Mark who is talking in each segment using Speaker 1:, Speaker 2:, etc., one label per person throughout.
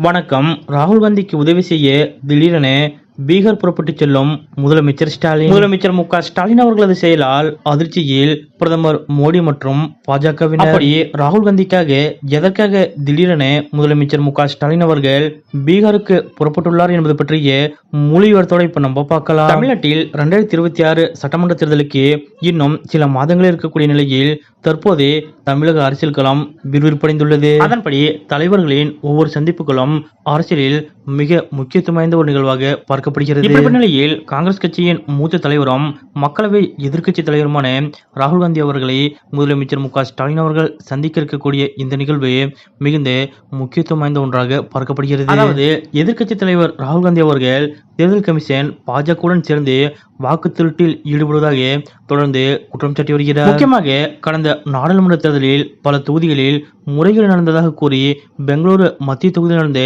Speaker 1: வணக்கம். ராகுல் காந்திக்கு உதவி செய்ய திடீரென பீகார் புறப்பட்டுச் செல்லும் முதலமைச்சர் ஸ்டாலின். முதலமைச்சர் மு ஸ்டாலின் அவர்களது செயலால் அதிர்ச்சியில் பிரதமர் மோடி மற்றும் பாஜகவினர். அப்படி ராகுல் காந்திக்காக எதற்காக திடீரென முதலமைச்சர் மு ஸ்டாலின் அவர்கள் பீகாருக்கு புறப்பட்டுள்ளார் என்பது பற்றிய முழு விவரத்தோட இப்ப நம்ம பார்க்கலாம். தமிழ்நாட்டில் இரண்டாயிரத்தி இருபத்தி ஆறு சட்டமன்ற தேர்தலுக்கு இன்னும் சில மாதங்களே இருக்கக்கூடிய நிலையில் தற்போது தமிழக அரசியல் களம் விறுவிறுப்படைந்துள்ளது. அதன்படி தலைவர்களின் ஒவ்வொரு சந்திப்புகளும் அரசியலில் மிக முக்கியத்துவம் வாய்ந்த ஒரு நிகழ்வாக பார்க்கப்படுகிறது இப்படிப்பட்ட நிலையில் காங்கிரஸ் கட்சியின் மூத்த தலைவரும் மக்களவை எதிர்க்கட்சி தலைவருமான ராகுல் காந்தி அவர்களை முதலமைச்சர் மு ஸ்டாலின் அவர்கள் சந்திக்க இருக்கக்கூடிய இந்த நிகழ்வு மிகுந்த முக்கியத்துவம் வாய்ந்த ஒன்றாக பார்க்கப்படுகிறது. அதாவது எதிர்க்கட்சி தலைவர் ராகுல் காந்தி அவர்கள் தேர்தல் கமிஷன் பாஜகவுடன் சேர்ந்து வாக்கு திருட்டில் ஈடுபடுவதாக தொடர்ந்து குற்றம் சாட்டி வருகிறார். முக்கியமாக கடந்த நாடாளுமன்ற தேர்தலில் பல தொகுதிகளில் முறைகேடு நடந்ததாக கூறி பெங்களூரு மத்திய தொகுதியில் நடந்த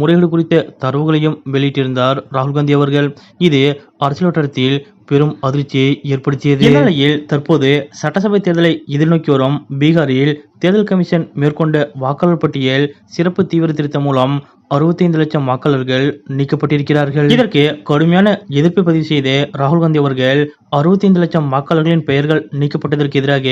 Speaker 1: முறைகேடு குறித்த தரவுகளையும் வெளியிட்டிருந்தார் ராகுல் காந்தி அவர்கள். இது அரசியல் வட்டாரத்தில் பெரும் அதிர்ச்சியை ஏற்படுத்தியது. இந்நிலையில் தற்போது சட்டசபை தேர்தலை எதிர்நோக்கி வரும் பீகாரில் தேர்தல் கமிஷன் மேற்கொண்ட வாக்காளர் பட்டியல் சிறப்பு தீவிர திருத்தம் மூலம் அறுபத்தைந்து லட்சம் வாக்காளர்கள் நீக்கப்பட்டிருக்கிறார்கள். இதற்கு கடுமையான எதிர்ப்பு பதிவு செய்த ராகுல் காந்தி அவர்கள் அறுபத்தைந்து லட்சம் வாக்காளர்களின் பெயர்கள் நீக்கப்பட்டதற்கு எதிராக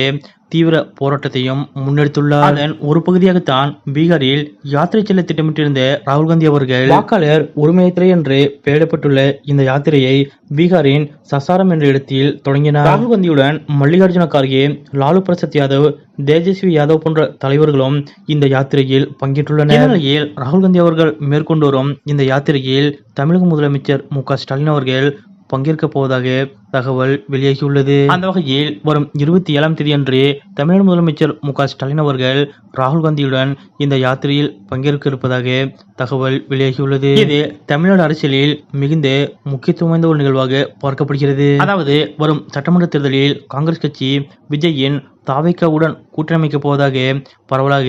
Speaker 1: தீவிர போராட்டத்தையும் முன்னெடுத்துள்ளார். அதன் ஒரு பகுதியாகத்தான் பீகாரில் யாத்திரை செல்ல திட்டமிட்டிருந்த ராகுல் காந்தி அவர்கள் வாக்காளர் உரிமை யாத்திரை என்று பெயரிடப்பட்டுள்ள இந்த யாத்திரையை பீகாரின் சசாரம் என்ற இடத்தில் தொடங்கினார். ராகுல் காந்தியுடன் மல்லிகார்ஜுன கார்கே லாலு பிரசாத் யாதவ் தேஜஸ்வி யாதவ் போன்ற தலைவர்களும் இந்த யாத்திரையில் பங்கேற்றுள்ளனர். நிலையில் ராகுல் காந்தி அவர்கள் மேற்கொண்டு வரும் இந்த யாத்திரையில் தமிழக முதலமைச்சர் மு க ஸ்டாலின் அவர்கள் பங்கேற்க போவதாக தகவல் வெளியாகியுள்ளது. அந்த வகையில் வரும் இருபத்தி ஏழாம் தேதியன்று தமிழக முதலமைச்சர் மு க ஸ்டாலின் அவர்கள் ராகுல் காந்தியுடன் இந்த யாத்திரையில் பங்கேற்க இருப்பதாக தகவல் வெளியாகியுள்ளது. இது தமிழ்நாடு அரசியலில் மிகுந்த முக்கியத்துவம் வாய்ந்த ஒரு நிகழ்வாக பார்க்கப்படுகிறது. அதாவது வரும் சட்டமன்ற தேர்தலில் காங்கிரஸ் கட்சி விஜயின் தாவேக்காவுடன் கூட்டமைக்கப் போவதாக பரவலாக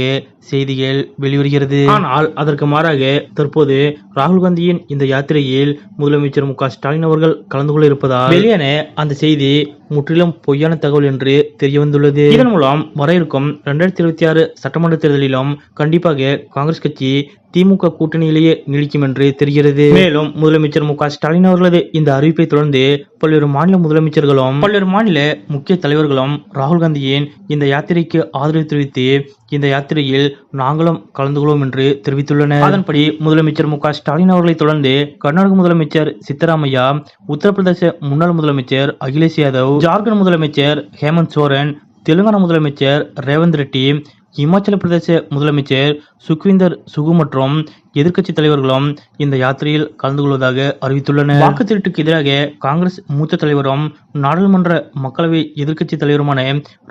Speaker 1: செய்திகள் வெளிவருகிறது. ஆனால் அதற்கு மாறாக தற்போது ராகுல் காந்தியின் இந்த யாத்திரையில் முதலமைச்சர் மு க ஸ்டாலின் அவர்கள் கலந்து கொள்ள இருப்பதால் வெளியான அந்த செய்தி முற்றிலும் பொய்யான தகவல் என்று தெரிய வந்துள்ளது இதன் மூலம் வர இருக்கும் இரண்டாயிரத்தி இருபத்தி ஆறு சட்டமன்ற தேர்தலிலும் கண்டிப்பாக காங்கிரஸ் கட்சி திமுக கூட்டணியிலேயே நீடிக்கும் என்று தெரிகிறது. மேலும் முதலமைச்சர் மு க ஸ்டாலின் அவர்களது இந்த அறிவிப்பை தொடர்ந்து பல்வேறு மாநில முதலமைச்சர்களும் பல்வேறு மாநில முக்கிய தலைவர்களும் ராகுல் காந்தியின் இந்த யாத்திரைக்கு ஆதரவு தெரிவித்து இந்த யாத்திரையில் நாங்களும் கலந்து கொள்வோம் என்று தெரிவித்துள்ளனர். அதன்படி முதலமைச்சர் மு ஸ்டாலின் அவர்களை தொடர்ந்து கர்நாடக முதலமைச்சர் சித்தராமையா உத்தரப்பிரதேச முன்னாள் முதலமைச்சர் அகிலேஷ் யாதவ் ஜார்க்கண்ட் முதலமைச்சர் ஹேமந்த் சோரன் தெலுங்கானா முதலமைச்சர் ரேவந்த் ரெட்டி இமாச்சல பிரதேச முதலமைச்சர் சுக்விந்தர் சுகு மற்றும் எதிர்க்கட்சி தலைவர்களும் இந்த யாத்திரையில் கலந்து கொள்வதாக அறிவித்துள்ளனர். வாக்கு திருட்டுக்கு எதிராக காங்கிரஸ் மூத்த தலைவரும் நாடாளுமன்ற மக்களவை எதிர்க்கட்சி தலைவருமான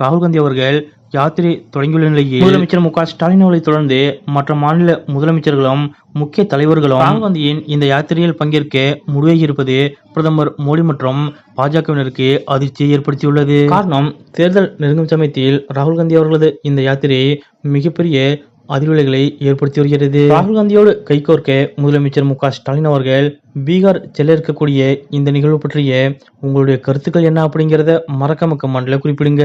Speaker 1: ராகுல் காந்தி அவர்கள் யாத்திரை தொடங்கியுள்ள நிலையில் முதலமைச்சர் மு க ஸ்டாலின் அவர்களை தொடர்ந்து மற்ற மாநில முதலமைச்சர்களும் முக்கிய தலைவர்களும் ராகுல் காந்தியின் இந்த யாத்திரையில் பங்கேற்க முடிவாகியிருப்பது பிரதமர் மோடி மற்றும் பாஜகவினருக்கு அதிர்ச்சியை ஏற்படுத்தியுள்ளது. காரணம் தேர்தல் நெருங்கும் சமயத்தில் ராகுல் காந்தி அவர்களது இந்த யாத்திரை மிகப்பெரிய அதிர்வலைகளை ஏற்படுத்தி வருகிறது. ராகுல் காந்தியோடு கைகோர்க்க முதலமைச்சர் மு க ஸ்டாலின் அவர்கள் பீகார் செல்ல இருக்கக்கூடிய இந்த நிகழ்வு பற்றிய உங்களுடைய கருத்துக்கள் என்ன அப்படிங்கிறத மறக்காம கமெண்ட்ல குறிப்பிடுங்க.